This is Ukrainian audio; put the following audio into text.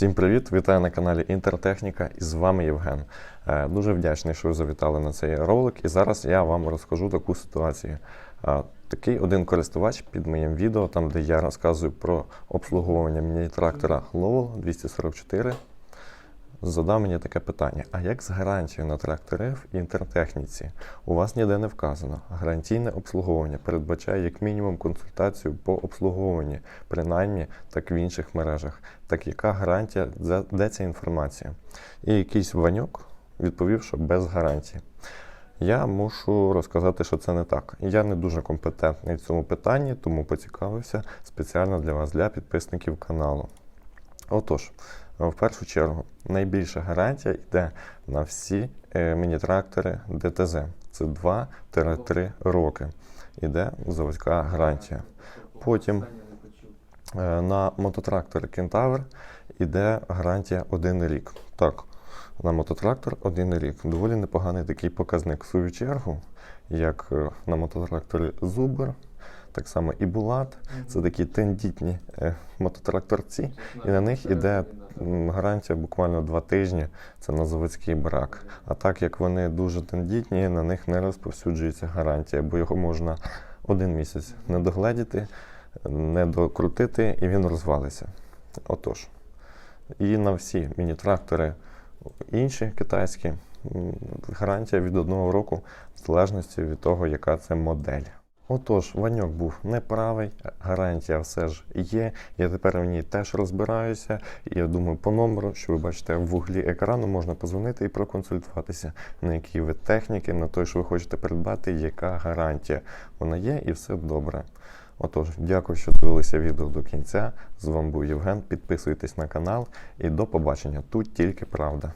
Всім привіт! Вітаю на каналі Інтертехніка і з вами Євген. Е, Дуже вдячний, що ви завітали на цей ролик. І зараз я вам розкажу таку ситуацію. Е, Такий один користувач під моїм відео, там де я розказую про обслуговування міні-трактора Lowell 244, задав мені таке питання: а як з гарантією на трактори в інтертехніці? У вас ніде не вказано. Гарантійне обслуговування передбачає як мінімум консультацію по обслуговуванні, принаймні так в інших мережах. Так яка гарантія, де- ця інформація? І якийсь ваньок відповів, що без гарантії. Я мушу розказати, що це не так. Я не дуже компетентний в цьому питанні, тому поцікавився спеціально для вас, для підписників каналу. Отож, в першу чергу, найбільша гарантія йде на всі е, міні-трактори ДТЗ. Це 2-3 роки. Іде заводська гарантія. Потім е, на мототрактори Кентавр іде гарантія 1 рік. Так, на мототрактор 1 рік. Доволі непоганий такий показник. В свою чергу, як е, на мототракторі Зубер, так само і Булат. Це такі тендітні мототракторці, і на них іде гарантія буквально два тижні. Це на заводський брак. А так як вони дуже тендітні, на них не розповсюджується гарантія, бо його можна один місяць не догледіти, не докрутити, і він розвалиться. Отож. І на всі міні-трактори інші китайські гарантія від одного року, в залежності від того, яка це модель. Отож, Ваньок був неправий, гарантія все ж є. Я тепер в ній теж розбираюся. І я думаю, по номеру, що ви бачите в вуглі екрану, можна позвонити і проконсультуватися, на який вид техніки, на той, що ви хочете придбати, яка гарантія. Вона є і все добре. Отож, дякую, що дивилися відео до кінця. З вами був Євген. Підписуйтесь на канал і до побачення. Тут тільки правда.